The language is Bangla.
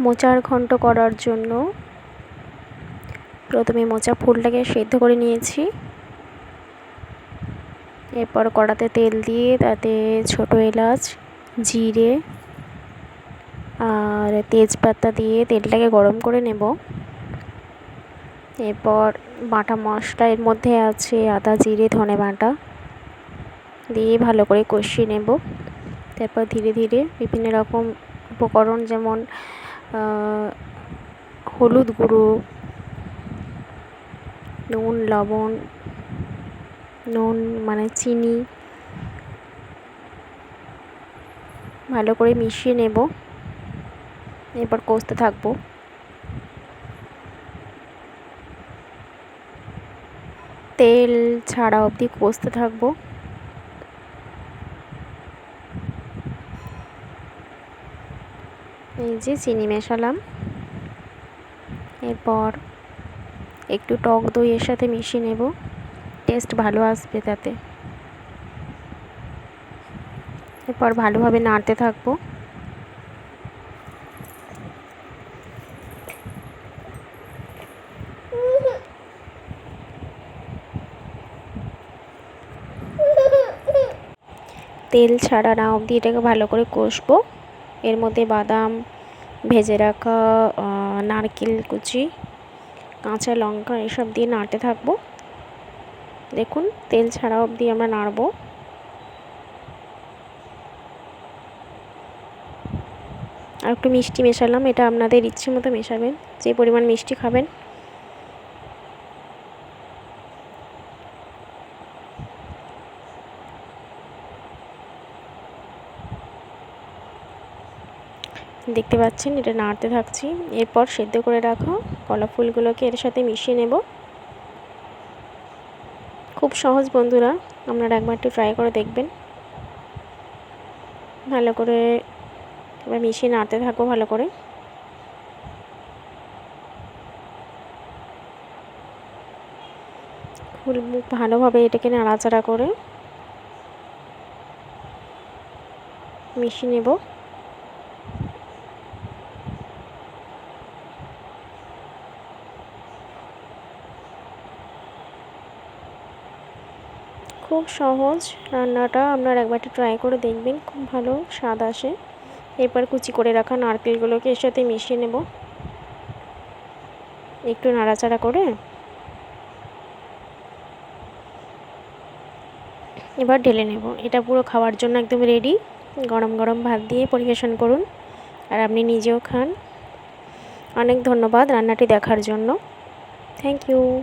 মোচার ঘন্ট করার জন্য প্রথমে মোচা ফুলটাকে সেদ্ধ করে নিয়েছি। এরপর কড়াতে তেল দিয়ে তাতে ছোটো এলাচ, জিরে আর তেজপাতা দিয়ে তেলটাকে গরম করে নেব। এরপর বাটা মশলা এর মধ্যে আছে আদা, জিরে, ধনে বাটা দিয়ে ভালো করে কষিয়ে নেব। তারপর ধীরে ধীরে বিভিন্ন রকম উপকরণ যেমন হলুদ গুঁড়ো, নুন, লবণ, নুন মানে চিনি, ভালো করে মিশিয়ে নেব। এরপর কষতে থাকব। তেল ছাড়া অবধি কষতে থাকব। এই যে চিনি মেশালাম। এরপর একটু টক দই এর সাথে মিশিয়ে নেব। টেস্ট ভালো আসবে তাতে। এরপর ভালোভাবে নাড়তে থাকব। তেল ছাড়া না অবধি এটাকে ভালো করে কষবো। এর মধ্যে বাদাম ভেজে রাখা নারকেল কুচি, কাঁচা লঙ্কা এসব দিয়ে নাড়তে থাকব। দেখুন, তেল ছাড়া অবধি আমরা নাড়বো। আর একটু মিষ্টি মেশালাম, এটা আপনাদের ইচ্ছে মতো মেশাবেন, যে পরিমাণ মিষ্টি খাবেন। দেখতে পাচ্ছেন, এটা নাড়তে থাকছি। এরপর সেদ্ধ করে রাখা কলা ফুলগুলোকে এর সাথে মিশিয়ে নেব। খুব সহজ বন্ধুরা, আপনারা একবার একটু ট্রাই করে দেখবেন। ভালো করে এবার মিশিয়ে নাড়তে থাকব ভালো করে। ফুল ভালোভাবে এটাকে নাড়াচাড়া করে মিশিয়ে নেব। খুব সহজ রান্নাটা, আপনার একবার ট্রাই করে দেখবেন, খুব ভালো স্বাদ আসে। এরপর কুচি করে রাখা নারকেলগুলোকে এর সাথে মিশিয়ে নেব। একটু নাড়াচাড়া করে। এবার ঢেলে নেব। এটা পুরো খাওয়ার জন্য একদম রেডি গরম গরম ভাত দিয়ে পরিবেশন করুন। আর আপনি নিজেও খান। অনেক ধন্যবাদ রান্নাটি দেখার জন্য। Thank you